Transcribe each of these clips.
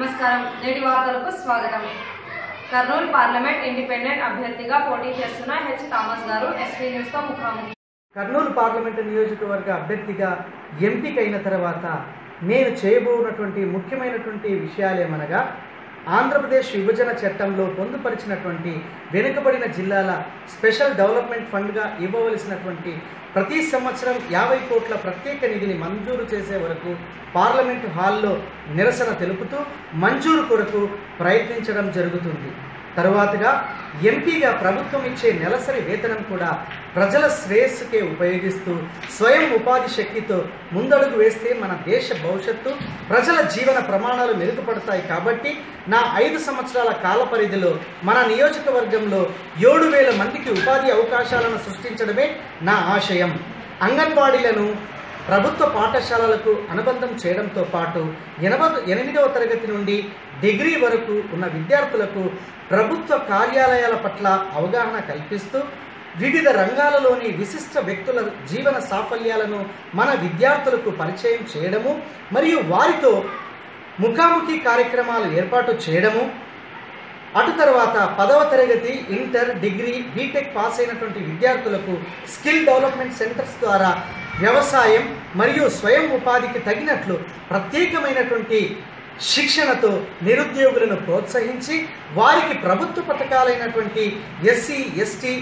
నమస్కారం. నేటి వార్తలకు స్వాగతం. కర్నూలు పార్లమెంట్ ఇండిపెండెంట్ అభ్యర్థిగా పోటీ చేస్తున్న హెచ్ థామస్ గారు ఎస్పీ న్యూస్తో ముఖాముఖి. కర్నూలు పార్లమెంటు నియోజకవర్గ అభ్యర్థిగా ఎంపికైన తర్వాత నేను చేయబోనటువంటి ముఖ్యమైనటువంటి విషయాలేమనగా ఆంధ్రప్రదేశ్ విభజన చట్టంలో పొందుపరిచినటువంటి వెనుకబడిన జిల్లాల స్పెషల్ డెవలప్మెంట్ ఫండ్గా ఇవ్వవలసినటువంటి ప్రతి సంవత్సరం యాభై కోట్ల ప్రత్యేక నిధిని మంజూరు చేసే వరకు పార్లమెంటు హాల్లో నిరసన తెలుపుతూ మంజూరు కొరకు ప్రయత్నించడం జరుగుతుంది. తరువాతగా ఎంపీగా ప్రభుత్వం ఇచ్చే నెలసరి వేతనం కూడా ప్రజల శ్రేయస్సుకే ఉపయోగిస్తూ స్వయం ఉపాధి శక్తితో ముందడుగు వేస్తే మన దేశ భవిష్యత్తు ప్రజల జీవన ప్రమాణాలు మెరుగుపడతాయి కాబట్టి నా ఐదు సంవత్సరాల కాల పరిధిలో మన నియోజకవర్గంలో ఏడు వేల మందికి ఉపాధి అవకాశాలను సృష్టించడమే నా ఆశయం. అంగన్వాడీలను ప్రభుత్వ పాఠశాలలకు అనుబంధం చేయడంతో పాటు ఎనభై ఎనిమిదవ తరగతి నుండి డిగ్రీ వరకు ఉన్న విద్యార్థులకు ప్రభుత్వ కార్యాలయాల పట్ల అవగాహన కల్పిస్తూ వివిధ రంగాలలోని విశిష్ట వ్యక్తుల జీవన సాఫల్యాలను మన విద్యార్థులకు పరిచయం చేయడము మరియు వారితో ముఖాముఖి కార్యక్రమాలు ఏర్పాటు చేయడము. అటు తర్వాత పదవ తరగతి ఇంటర్ డిగ్రీ బీటెక్ పాస్ అయినటువంటి విద్యార్థులకు స్కిల్ డెవలప్మెంట్ సెంటర్స్ ద్వారా వ్యవసాయం మరియు స్వయం ఉపాధికి తగినట్లు ప్రత్యేకమైనటువంటి శిక్షణతో నిరుద్యోగులను ప్రోత్సహించి వారికి ప్రభుత్వ పథకాలైనటువంటి ఎస్సీ ఎస్టీ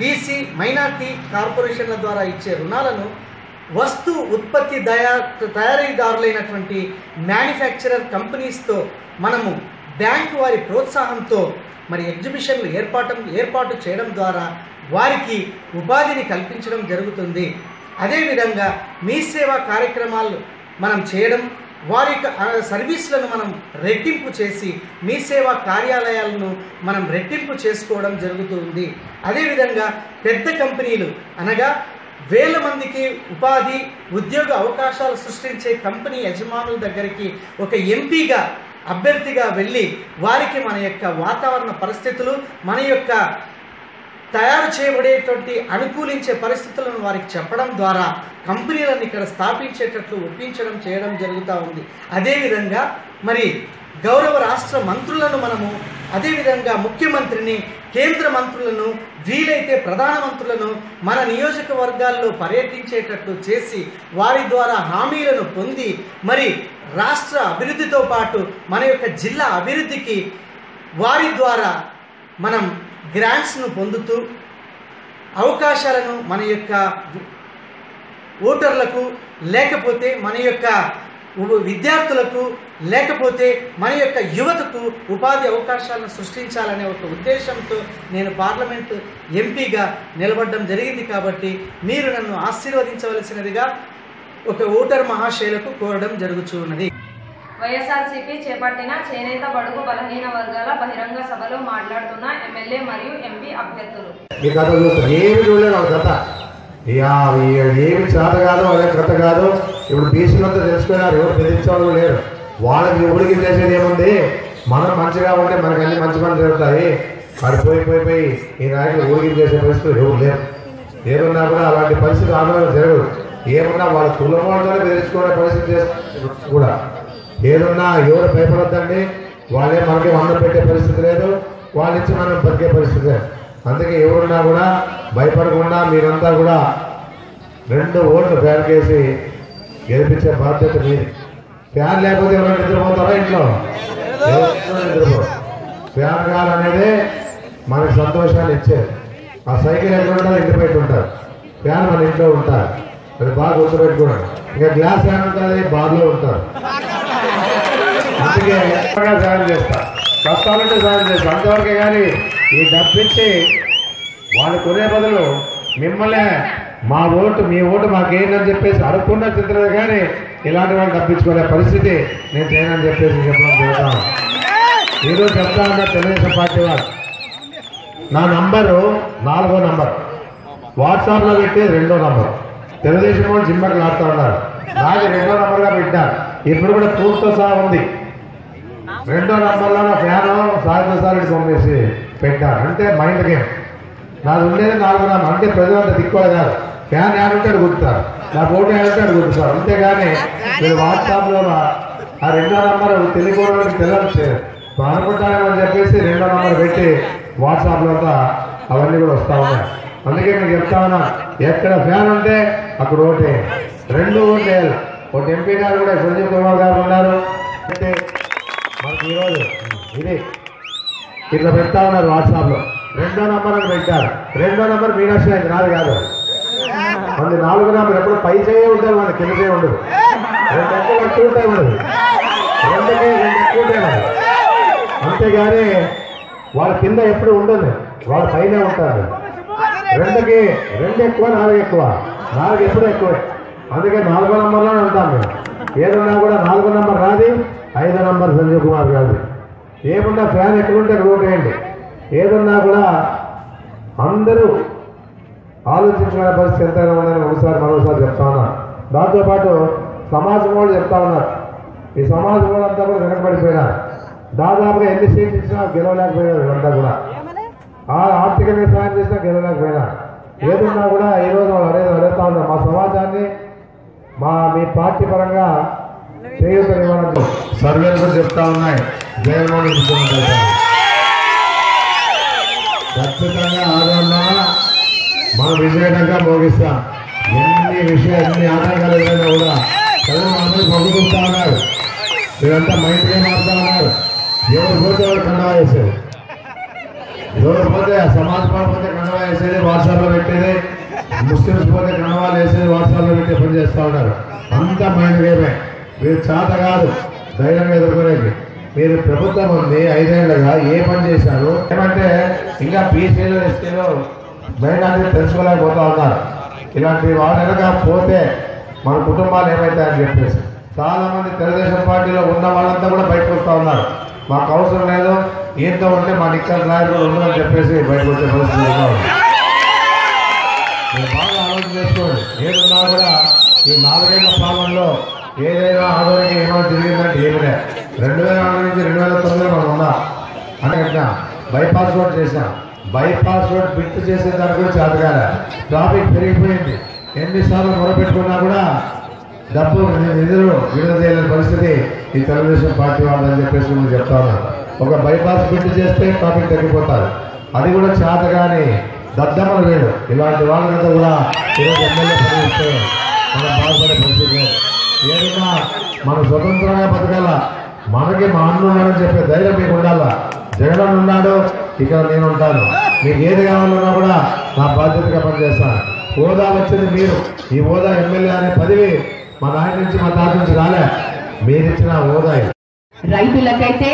బీసీ మైనార్టీ కార్పొరేషన్ల ద్వారా ఇచ్చే రుణాలను వస్తు ఉత్పత్తి దయా తయారీదారులైనటువంటి మ్యానుఫ్యాక్చరర్ కంపెనీస్తో మనము బ్యాంకు వారి ప్రోత్సాహంతో మరి ఎగ్జిబిషన్లు ఏర్పాటు ఏర్పాటు చేయడం ద్వారా వారికి ఉపాధిని కల్పించడం జరుగుతుంది. అదేవిధంగా మీ సేవా కార్యక్రమాలు మనం చేయడం వారి యొక్క సర్వీసులను మనం రెట్టింపు చేసి మీ సేవా కార్యాలయాలను మనం రెట్టింపు చేసుకోవడం జరుగుతుంది. అదేవిధంగా పెద్ద కంపెనీలు అనగా వేల మందికి ఉపాధి ఉద్యోగ అవకాశాలు సృష్టించే కంపెనీ యజమానుల దగ్గరికి ఒక ఎంపీగా అభ్యర్థిగా వెళ్ళి వారికి మన యొక్క వాతావరణ పరిస్థితులు మన యొక్క తయారు చేయబడేటువంటి అనుకూలించే పరిస్థితులను వారికి చెప్పడం ద్వారా కంపెనీలను ఇక్కడ స్థాపించేటట్లు ఒప్పించడం చేయడం జరుగుతూ ఉంది. అదేవిధంగా మరి గౌరవ రాష్ట్ర మంత్రులను మనము అదేవిధంగా ముఖ్యమంత్రిని కేంద్ర మంత్రులను వీలైతే ప్రధానమంత్రులను మన నియోజకవర్గాల్లో పర్యటించేటట్లు చేసి వారి ద్వారా హామీలను పొంది మరి రాష్ట్ర అభివృద్ధితో పాటు మన యొక్క జిల్లా అభివృద్ధికి వారి ద్వారా మనం గ్రాంట్స్ను పొందుతూ అవకాశాలను మన యొక్క ఓటర్లకు లేకపోతే మన యొక్క విద్యార్థులకు లేకపోతే మన యొక్క యువతకు ఉపాధి అవకాశాలను సృష్టించాలనే ఒక ఉద్దేశంతో నేను పార్లమెంటు ఎంపీగా నిలబడడం జరిగింది కాబట్టి మీరు నన్ను ఆశీర్వదించవలసినదిగా ఒక ఓటర్ మహాశైలకు కోరడం జరుగుతున్నది వైఎస్ఆర్సీపీ చేపట్టిన చేనేత బడుగు బలహీన వర్గాల బహిరంగ సభలో మాట్లాడుతున్న ఎమ్మెల్యే మరియు ఎంపీ అభ్యర్థులు. ఈ కథ ఏమి చూడలేదు కథ ఏమి చేత కాదు అదే కథ కాదు. ఇప్పుడు బీసీలంతా తెలుసుకున్నారు ఎవరు బెదిరించేవాళ్ళు లేరు. వాళ్ళకి ఎవరికి చేసేది ఏముంది? మనం మంచిగా ఉంటే మనకి అన్ని మంచి పనులు జరుగుతాయి. వాడు పోయి పోయి పోయి ఈ నాయకులు ఊరికి చేసే పరిస్థితులు ఎవరు లేరు. ఏమన్నా కూడా అలాంటి పరిస్థితి ఆందోళన జరగదు ఏమన్నా వాళ్ళ కులం వాళ్ళతోనే బెదిరించుకునే పరిస్థితి కూడా. ఏదన్నా ఎవరు భయపడద్దండి? వాళ్ళే మనకి వంద పెట్టే పరిస్థితి లేదు. వాళ్ళు ఇచ్చి మనం బతికే పరిస్థితి లేదు. అందుకే ఎవరున్నా కూడా భయపడకుండా మీరంతా కూడా రెండు ఓట్లు ఫ్యాన్ చేసి గెలిపించే బాధ్యత మీది. ఫ్యాన్ లేకపోతే ఎవరైనా నిద్రపోతారా ఇంట్లో? ఎవరు ఫ్యాన్ గాలి అనేది మనకి సంతోషాన్ని ఇచ్చేది. ఆ సైకిల్ ఎక్కడ ఉంటారు ఇంటి బయట ఉంటారు. ఫ్యాన్ మన ఇంట్లో ఉంటారు. అది బాగా గుర్తుపెట్టుకోండి. ఇంకా గ్లాస్ ఫ్యాన్ ఉంటుంది బార్లో ఉంటారు. అందుకే సాయం చేస్తా. కష్టాలంటే సాయం చేస్తా. అంతవరకే కానీ ఈ డబ్బిచ్చి వాళ్ళు కొనే బదులు మిమ్మల్నే మా ఓటు మీ ఓటు మాకేందని చెప్పేసి అడుక్కున్న చిత్రమే కానీ ఇలాంటి వాళ్ళు డబ్బించుకునే పరిస్థితి నేను చేయనని చెప్పేసి చెప్పడం జరుగుతాను ఈరోజు చెప్తా ఉన్నా తెలుగుదేశం పార్టీ వాళ్ళు నా నంబరు నాలుగో నంబర్. వాట్సాప్లో పెట్టి రెండో నంబర్. తెలుగుదేశం వాళ్ళు జిమ్మకి ఆడుతూ ఉన్నారు. నాది రెండో నంబర్గా పెట్టినారు. ఇప్పుడు కూడా పూర్తో సహా ఉంది. రెండో నంబర్లో ఫ్యాను ఫ్యాను సాయి పంపేసి పెట్టారు అంటే మైండ్ గేమ్ నాది ఉండేది నాలుగు నంబర్ అంటే ప్రజలు అంత దిక్కువే కాదు. ఫ్యాన్ యాడుంటే అది గుర్తుతారు నా ఫోటో యాడుంటే అది గుర్తుతారు అంతేగాని మీరు వాట్సాప్లో ఆ రెండో నంబర్ తెలియకూడదు తెలియదు అనుకుంటానని చెప్పేసి రెండో నంబర్ పెట్టి వాట్సాప్లో అవన్నీ కూడా వస్తా ఉన్నాయి. అందుకే నేను చెప్తా ఉన్నా. ఎక్కడ ఫ్యాన్ ఉంటే అక్కడ ఓటే రెండు ఓట్లు వేయాలి. ఒకటి ఎంపీ గారు కూడా సంజీవ్ కుమార్ గారు ఉన్నారు. అంటే మనకి ఈరోజు ఇది. ఇట్లా పెడతా ఉన్నారు వాట్సాప్లో. రెండో నంబర్ అని పెట్టారు. రెండో నంబర్ మీనాక్షి అది నాది కాదు. మళ్ళీ నాలుగు నంబర్ ఎప్పుడు పై చేయ ఉంటారు మన కింద చేయ ఉండదు. రెండు ఎక్కువ ఎక్కువ ఉంటాయి ఉండదు రెండుకే రెండు ఎక్కువ ఉంటాయి అంతేగాని వాళ్ళ కింద ఎప్పుడు ఉండదు. వాళ్ళ పైనే ఉంటారు. రెండుకి రెండు ఎక్కువ నాలుగు ఎక్కువ. నాలుగు ఎప్పుడు ఎక్కువ. అందుకే నాలుగో నంబర్లోనే ఉంటాం మేము. ఏదన్నా కూడా నాలుగో నంబర్ రాది ఐదో నంబర్ సంజీవ్ కుమార్ గారి ఏమున్నా ఫ్యాన్ ఎక్కడుంటే రోడ్ వేయండి ఏదన్నా కూడా అందరూ ఆలోచించుకునే పరిస్థితి ఎంతైనా ఉందని ఒకసారి మరోసారి చెప్తా ఉన్నా. దాంతోపాటు సమాజం వాళ్ళు చెప్తా ఉన్నారు. ఈ సమాజం వాళ్ళంతా కూడా వెనకబడిపోయినారు దాదాపుగా ఎన్ని సీట్లు ఇచ్చినా గెలవలేకపోయినారు వీళ్ళంతా కూడా. ఆ ఆర్థికంగా సాయం చేసినా గెలవలేకపోయినారు ఏదున్నా కూడా ఈ రోజు వాళ్ళు అనేది అడుగుతా ఉన్నారు మా సమాజాన్ని మా మీ పార్టీ పరంగా చేయూతనివ్వాలని సర్వేలు కూడా చెప్తా ఉన్నాయి. జగన్మోహన్ రెడ్డి ఖచ్చితంగా ఆదరణ మనం విజయంగా భోగిస్తాం. ఎన్ని విషయాలు ఎన్ని ఆటంకాలు ఏదైనా కూడా ప్రజలు అందరూ మొగ్గుతుంటా ఉన్నారు. మీరంతా మైండ్గా మారుతా ఉన్నారు. ఎవరు పోతే వాళ్ళు కండవా చేసేది ఎవరు పోతే సమాజ సమాజ్ కండవా చేసేది వాట్సాప్లో పెట్టేది. ముస్లిమ్స్ పోతే కండవాలు వేసేది వాట్సాప్లో పెట్టి పని చేస్తూ ఉన్నారు? అంతా మైండ్ గేమే మీరు చేత కాదు. ధైర్యంగా ఎదుర్కొనేది మీరు ప్రభుత్వం ఉంది ఐదేళ్ళుగా ఏ పని చేశారు? ఏమంటే ఇంకా పీసీలు ఎస్టీలు మైనార్టీ తెలుసుకోలేకపోతా ఉన్నారు. ఇలాంటి వాళ్ళ పోతే మన కుటుంబాలు ఏమవుతాయని చెప్పేసి. చాలా మంది తెలుగుదేశం పార్టీలో ఉన్న వాళ్ళంతా కూడా బయటకు వస్తూ ఉన్నారు. మాకు అవసరం లేదు. ఈయనతో ఉంటే మా నిక్కర్ నాయకులు ఉండదని చెప్పేసి బయటకు వచ్చే పరిస్థితి ఉంది. బాగా చేసుకోండి. ఏదున్నా కూడా ఈ నాలుగేళ్ళ పాలనలో ఏదైనా ఆదోనికి ఏమైనా జరిగిందంటే ఏమి రెండు వేల ఆరు నుంచి రెండు వేల తొమ్మిదిలో మనం ఉన్నా. అంటే బైపాస్ రోడ్ చేసాం బైపాస్ రోడ్ బిట్ చేసే దాని గురించి అడగాల ట్రాఫిక్ పెరిగిపోయింది. ఎన్నిసార్లు మొరపెట్టుకున్నా కూడా డబ్బు నిధులు విడుదల చేయలేని పరిస్థితి ఈ తెలుగుదేశం పార్టీ వాళ్ళని చెప్పేసి నేను చెప్తాను. ఒక బైపాస్ బిట్ చేస్తే ట్రాఫిక్ తగ్గిపోతారు. అది కూడా చేత కానీ దద్దమ్మలు వేరు. ఇలాంటి వాళ్ళంతా కూడా ఈరోజు ఎమ్మెల్యే పనిస్తే మనం బాధపడే పరిస్థితి లేదు. ఏదైనా మనం స్వతంత్రంగా బతకాల మనకి మా అన్న ఉన్నాడని చెప్పే ధైర్యం మీకు ఉండాలా? జగన్ ఉన్నాడు ఇక్కడ నేను ఉంటాను. మీకు ఏది కావాలన్నా కూడా నా బాధ్యతగా పనిచేస్తాను హోదా వచ్చింది మీరు. ఈ హోదా ఎమ్మెల్యే అనే పదవి మా నాయన నుంచి మా తాత నుంచి రాలే. మీరిచ్చిన హోదా రైతులకైతే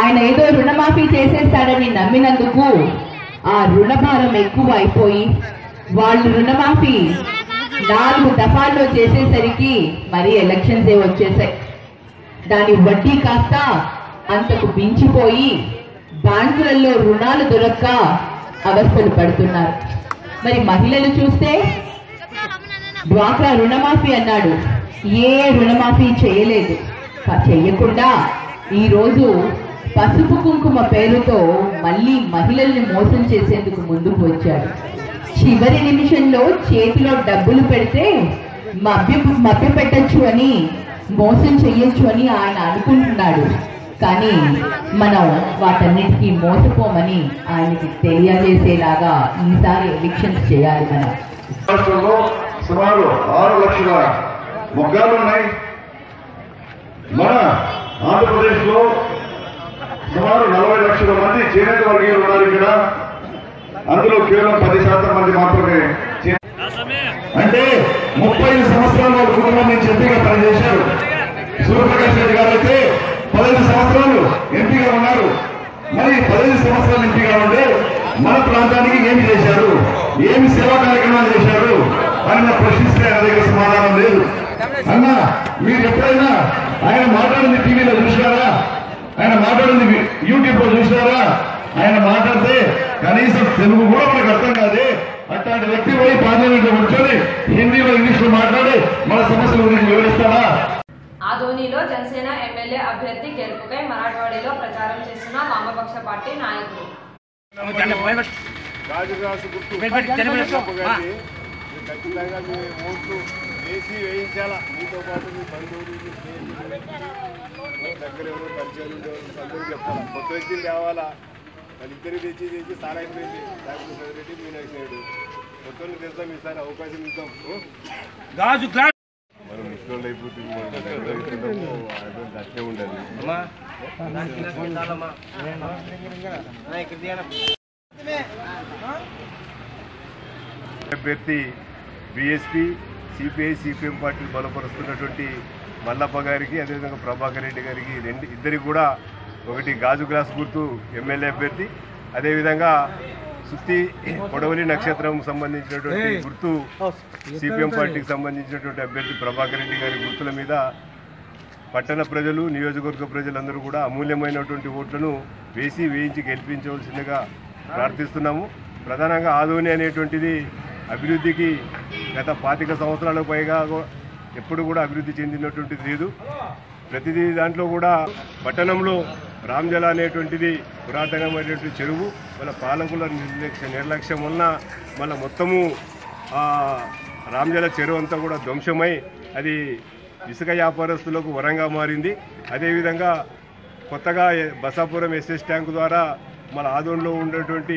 ఆయన ఏదో రుణమాఫీ చేసేస్తాడని నమ్మినందుకు ఆ రుణభారం ఎక్కువ అయిపోయి వాళ్ళు రుణమాఫీ నాలుగు దఫాల్లో చేసేసరికి మరి ఎలక్షన్స్ ఏ వచ్చేసాయి. దాని వడ్డీ కాస్త అంతకు మించిపోయి బ్యాంకులలో రుణాలు దొరక్క అవస్థలు పడుతున్నారు. మరి మహిళలు చూస్తే డ్వాక్రా రుణమాఫీ అన్నాడు. ఏ రుణమాఫీ చేయలేదు. చేయకుండా ఈ ఈరోజు పసుపు కుంకుమ పేరుతో మళ్ళీ మహిళల్ని మోసం చేసేందుకు ముందుకు వచ్చాడు. చివరి నిమిషంలో చేతిలో డబ్బులు పెడితే మభ్య మభ్య పెట్టచ్చు అని మోసం చెయ్యొచ్చు అని ఆయన అనుకుంటున్నాడు. కానీ మనం వాటన్నిటికీ మోసపోమని ఆయనకి తెలియజేసేలాగా ఈసారి ఎలక్షన్స్ చేయాలి మనం. సుమారు ఆరు లక్షల మొగ్గాలు ఉన్నాయి మన ఆంధ్రప్రదేశ్లో సుమారు నలభై లక్షల మంది చేనేత వర్గీయులు ఉన్నారు ఇక్కడ. అందులో కేవలం పది శాతం మంది మాత్రమే అంటే ముప్పై ఐదు సంవత్సరాలు వాళ్ళ కుటుంబం నుంచి ఎంపీగా పనిచేశారు. సూర్యప్రకాష్ రెడ్డి గారు అయితే పదహైదు సంవత్సరాలు ఎంపీగా ఉన్నారు. మరి పదహైదు సంవత్సరాలు ఎంపీగా ఉండే మన ప్రాంతానికి ఏమి చేశారు? ఏమి సేవా కార్యక్రమాలు చేశారు? అని ప్రశ్నిస్తే ఆయన దగ్గర సమాధానం లేదు. అన్న మీరు ఎప్పుడైనా ఆయన మాట్లాడింది టీవీలో చూసినారా ఆయన మాట్లాడింది యూట్యూబ్లో చూసినారా ఆయన మాట్లాడితే కనీసం తెలుగు కూడా మనకు అర్థం కాదే అట్లాంటి వ్యక్తి పోయి పార్లమెంట్లో కూర్చొని హిందీలో ఇంగ్లీష్లో మాట్లాడి మన సమస్యల గురించి వివరిస్తారా ఆదోనిలో జనసేన ఎమ్మెల్యే అభ్యర్థి గెలుపుకై మరాఠవాడలో ప్రచారం చేస్తున్న వామపక్ష పార్టీ నాయకులు రాజుగాసు గుర్తు ఖచ్చితంగా మీ ఓట్లు వేసి వేయించాలా? మీతో పాటు మీ బంధువులు మీ స్నేహితులు ఓ దగ్గర ఎవరో పరిచయాలు ఉండేవాళ్ళు అందరూ చెప్పాలా? కొత్త వ్యక్తులు తేవాలా వాళ్ళిద్దరు తెచ్చి తెచ్చి చాలా అయిపోయింది డాక్టర్ చదిరెడ్డి మీనాక్షి నాయుడు కొత్త వాళ్ళని తెస్తాం ఈసారి అవకాశం ఇస్తాం ఓ? గాజు గ్లాస్ మనం ముసలోళ్ళు అయిపోతుంది మనం దగ్గర అవుతున్నాము అదే అట్లే ఉండాలి అభ్యర్థి బీఎస్పీ సిపిఐ సిపిఎం పార్టీలు బలపరుస్తున్నటువంటి మల్లప్ప గారికి అదేవిధంగా ప్రభాకర్ రెడ్డి గారికి రెండు ఇద్దరికి కూడా ఒకటి గాజు గ్లాస్ గుర్తు ఎమ్మెల్యే అభ్యర్థి. అదేవిధంగా సుత్తి పొడవలి నక్షత్రం సంబంధించినటువంటి గుర్తు సిపిఎం పార్టీకి సంబంధించినటువంటి అభ్యర్థి ప్రభాకర్ రెడ్డి గారి గుర్తుల మీద పట్టణ ప్రజలు నియోజకవర్గ ప్రజలందరూ కూడా అమూల్యమైనటువంటి ఓట్లను వేసి వేయించి గెలిపించవలసిందిగా ప్రార్థిస్తున్నాము. ప్రధానంగా ఆదోని అనేటువంటిది అభివృద్ధికి గత పాతిక సంవత్సరాలకు పైగా ఎప్పుడు కూడా అభివృద్ధి చెందినటువంటిది లేదు ప్రతిదీ దాంట్లో కూడా పట్టణంలో రామ్జల అనేటువంటిది పురాతనమైనటువంటి చెరువు మన పాలకుల నిర్లక్ష్య నిర్లక్ష్యం వలన మన మొత్తము రామ్జల చెరువు అంతా కూడా ధ్వంసమై అది ఇసుక వ్యాపారస్తులకు వరంగా మారింది. అదేవిధంగా కొత్తగా బసాపురం ఎస్ఎస్ ట్యాంక్ ద్వారా మన ఆదోన్లో ఉన్నటువంటి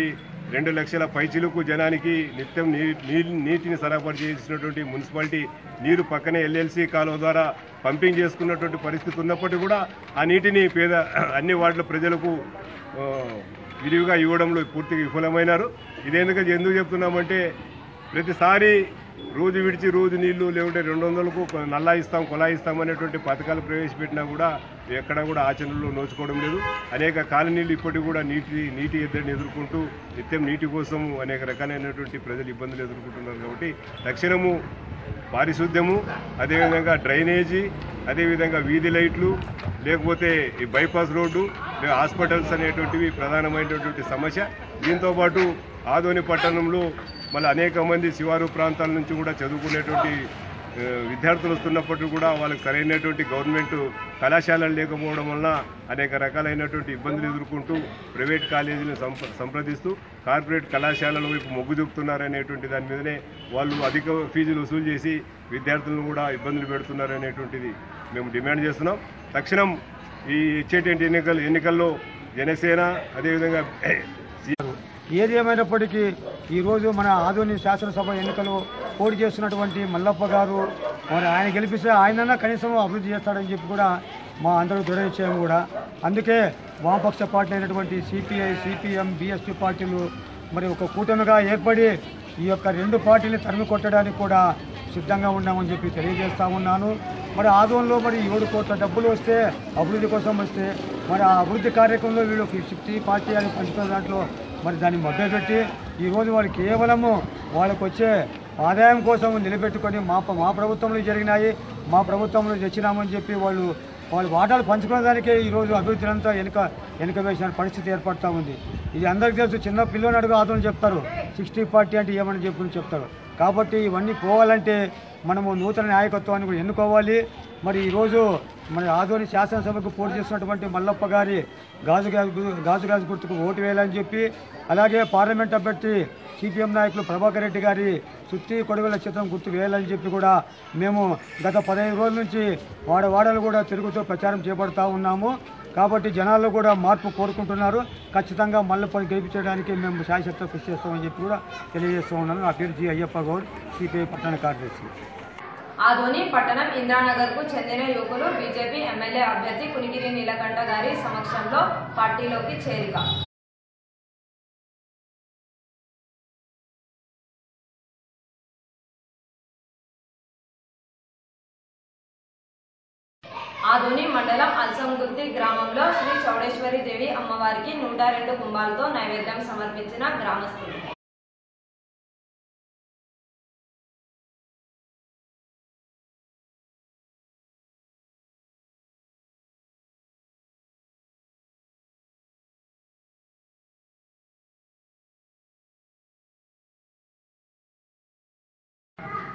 రెండు లక్షల పైచిలకు జనానికి నిత్యం నీ నీటిని సరఫరా చేసినటువంటి మున్సిపాలిటీ నీరు పక్కనే ఎల్ఎల్సి కాలువ ద్వారా పంపింగ్ చేసుకున్నటువంటి పరిస్థితి ఉన్నప్పటికీ కూడా ఆ నీటిని పేద అన్ని వార్డుల ప్రజలకు విరివిగా ఇవ్వడంలో పూర్తిగా విఫలమైనారు. ఇదేందుకు ఎందుకు చెప్తున్నామంటే ప్రతిసారి రోజు విడిచి రోజు నీళ్ళు లేకుంటే రెండు వందలకు నల్లా ఇస్తాం కులా ఇస్తాం అనేటువంటి పథకాలు ప్రవేశపెట్టినా కూడా ఎక్కడా కూడా ఆచరణలో నోచుకోవడం లేదు. అనేక కాలనీలు ఇప్పటికి కూడా నీటి నీటి ఎద్దడిని ఎదుర్కొంటూ నిత్యం నీటి కోసం అనేక రకాలైనటువంటి ప్రజలు ఇబ్బందులు ఎదుర్కొంటున్నారు కాబట్టి తక్షణము పారిశుద్ధ్యము అదేవిధంగా డ్రైనేజీ అదేవిధంగా వీధి లైట్లు లేకపోతే ఈ బైపాస్ రోడ్డు హాస్పిటల్స్ అనేటువంటివి ప్రధానమైనటువంటి సమస్య. దీంతో పాటు ఆదోని పట్టణంలో మళ్ళీ అనేక మంది శివారు ప్రాంతాల నుంచి కూడా చదువుకునేటువంటి విద్యార్థులు వస్తున్నప్పటికీ కూడా వాళ్ళకి సరైనటువంటి గవర్నమెంట్ కళాశాలలు లేకపోవడం వలన అనేక రకాలైనటువంటి ఇబ్బందులు ఎదుర్కొంటూ ప్రైవేట్ కాలేజీలను సంప్ర సంప్రదిస్తూ కార్పొరేట్ కళాశాలల వైపు మొగ్గు చూపుతున్నారనేటువంటి దాని మీదనే వాళ్ళు అధిక ఫీజులు వసూలు చేసి విద్యార్థులను కూడా ఇబ్బందులు పెడుతున్నారనేటువంటిది మేము డిమాండ్ చేస్తున్నాం. తక్షణం ఈ ఇచ్చేటువంటి ఎన్నికలు ఎన్నికల్లో జనసేన అదేవిధంగా ఏది ఏమైనప్పటికీ ఈరోజు మన ఆధునిక శాసనసభ ఎన్నికలు పోటీ చేస్తున్నటువంటి మల్లప్ప గారు మరి ఆయన గెలిపిస్తే ఆయనన్నా కనీసం అభివృద్ధి చేస్తాడని చెప్పి కూడా మా అందరూ దృఢ నిశ్చయం కూడా. అందుకే వామపక్ష పార్టీ అయినటువంటి సిపిఐ సిపిఎం బిఎస్పి పార్టీలు మరి ఒక కూటమిగా ఏర్పడి ఈ యొక్క రెండు పార్టీని తరిమి కొట్టడానికి కూడా సిద్ధంగా ఉన్నామని చెప్పి తెలియజేస్తా ఉన్నాను. మరి ఆదోన్లో మరి ఏడు కోట్ల డబ్బులు వస్తే అభివృద్ధి కోసం వస్తే మరి ఆ అభివృద్ధి కార్యక్రమంలో వీళ్ళు ఫిఫ్టీ పార్టీ అని పంచుకున్న దాంట్లో మరి దాన్ని మొదలుపెట్టి ఈరోజు వాళ్ళు కేవలము వాళ్ళకు వచ్చే ఆదాయం కోసం నిలబెట్టుకొని మా మా ప్రభుత్వంలో జరిగినాయి మా ప్రభుత్వంలో తెచ్చినామని చెప్పి వాళ్ళు వాళ్ళు వాటాలు పంచుకునే దానికే ఈరోజు అభివృద్ధి అంతా వెనుక వెనుక వేసిన పరిస్థితి ఏర్పడుతూ ఉంది. ఇది అందరికీ తెలుసు చిన్న పిల్లని అడుగు ఆదరణ చెప్తారు. సిక్స్టీ పార్టీ అంటే ఏమని చెప్పి చెప్తారు. కాబట్టి ఇవన్నీ పోవాలంటే మనము నూతన నాయకత్వాన్ని కూడా ఎన్నుకోవాలి. మరి ఈరోజు మరి ఆదోని శాసనసభకు పోటీ చేస్తున్నటువంటి మల్లప్ప గారి గాజు గాజు గాజు గుర్తుకు ఓటు వేయాలని చెప్పి అలాగే పార్లమెంట్ అభ్యర్థి సిపిఎం నాయకులు ప్రభాకర్ రెడ్డి గారి సుత్తి కొడవల చిత్రం గుర్తు వేయాలని చెప్పి కూడా మేము గత పదహైదు రోజుల నుంచి వాడవాడలు కూడా తిరుగుతూ ప్రచారం చేపడతా ఉన్నాము. కాబట్టి జనాల్లో కూడా మార్పు కోరుకుంటున్నారు. ఖచ్చితంగా మల్లప్పని గెలిపించడానికి మేము శాశ్వత కృషి చేస్తామని చెప్పి కూడా తెలియజేస్తూ ఉన్నాను. నా పేరు జి అయ్యప్ప గౌడ్ సిపిఐ పట్టణ కార్యదర్శి. ఆదోని పట్టణం ఇంద్రానగర్కు చెందిన యువకులు బీజేపీ ఎమ్మెల్యే అభ్యర్థి కునిగిరి నీలకంఠ గారి సమక్షంలో పార్టీలోకి చేరిక. ఆదోని మండలం అల్సంగుర్తి గ్రామంలో శ్రీ చౌడేశ్వరి దేవి అమ్మవారికి నూట రెండు కుంభాలతో నైవేద్యం సమర్పించిన గ్రామస్తులు.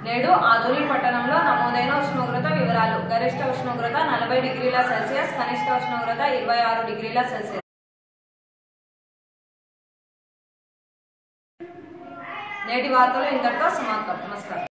నేడు ఆదోని పట్టణంలో నమోదైన ఉష్ణోగ్రత వివరాలు. గరిష్ట ఉష్ణోగ్రత నలభై డిగ్రీల సెల్సియస్ కనిష్ట ఉష్ణోగ్రత ఇరవై ఆరు డిగ్రీల సెల్సియస్. నేటి వార్తలు ఇంతటితో సమాప్తం. నమస్కారం.